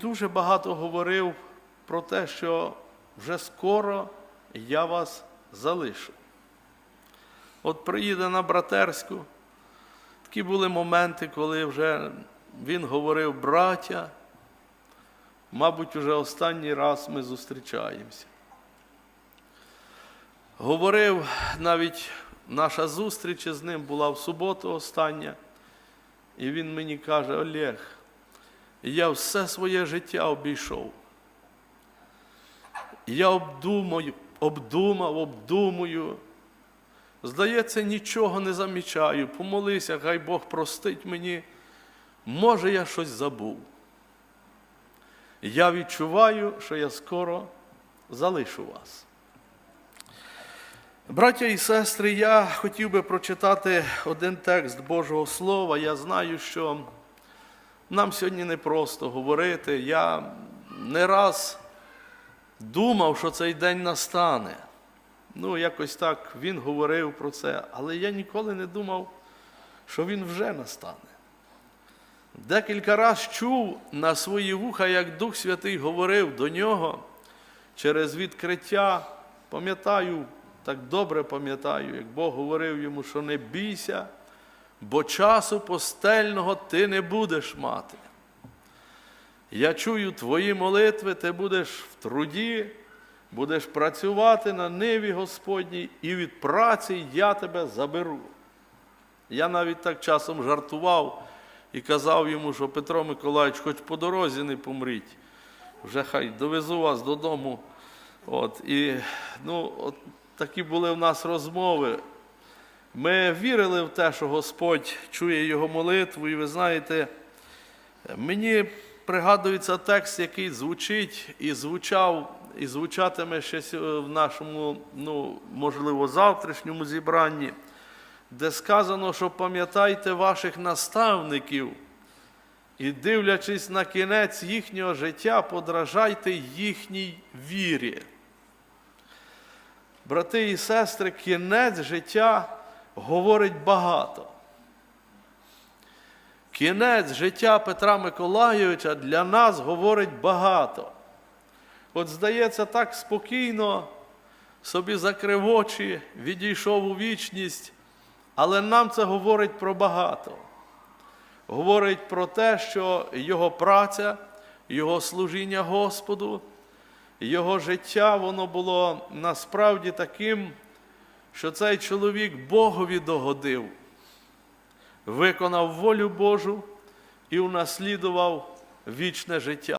дуже багато говорив про те, що вже скоро я вас залишу. От приїде на братерську. Такі були моменти, коли вже він говорив, браття, мабуть, уже останній раз ми зустрічаємося. Говорив навіть наша зустріч з ним була в суботу остання, і він мені каже: Олег, я все своє життя обійшов. Я обдумаю, обдумав, обдумую. Здається, нічого не замічаю. Помолися, хай Бог простить мені. Може, я щось забув. Я відчуваю, що я скоро залишу вас. Браття і сестри, я хотів би прочитати один текст Божого Слова. Я знаю, що нам сьогодні не просто говорити. Я не раз думав, що цей день настане. Ну, якось так він говорив про це, але я ніколи не думав, що він вже настане. Декілька разів чув на свої вуха, як Дух Святий говорив до нього через відкриття. Пам'ятаю, так добре пам'ятаю, як Бог говорив йому, що не бійся, бо часу постельного ти не будеш мати. Я чую твої молитви, ти будеш в труді, будеш працювати на ниві Господній, і від праці я тебе заберу. Я навіть так часом жартував і казав йому, що Петро Миколаївич, хоч по дорозі не помріть, вже хай довезу вас додому. От, і ну, от такі були в нас розмови. Ми вірили в те, що Господь чує його молитву, і ви знаєте, мені пригадується текст, який звучить і звучав, і звучатиме ще в нашому, ну, можливо, завтрашньому зібранні, де сказано, що пам'ятайте ваших наставників і, дивлячись на кінець їхнього життя, подражайте їхній вірі. Брати і сестри, кінець життя говорить багато. Кінець життя Петра Миколайовича для нас говорить багато. От, здається, так спокійно собі закрив очі, відійшов у вічність, але нам це говорить про багато. Говорить про те, що його праця, його служіння Господу, його життя, воно було насправді таким, що цей чоловік Богові догодив виконав волю Божу і унаслідував вічне життя.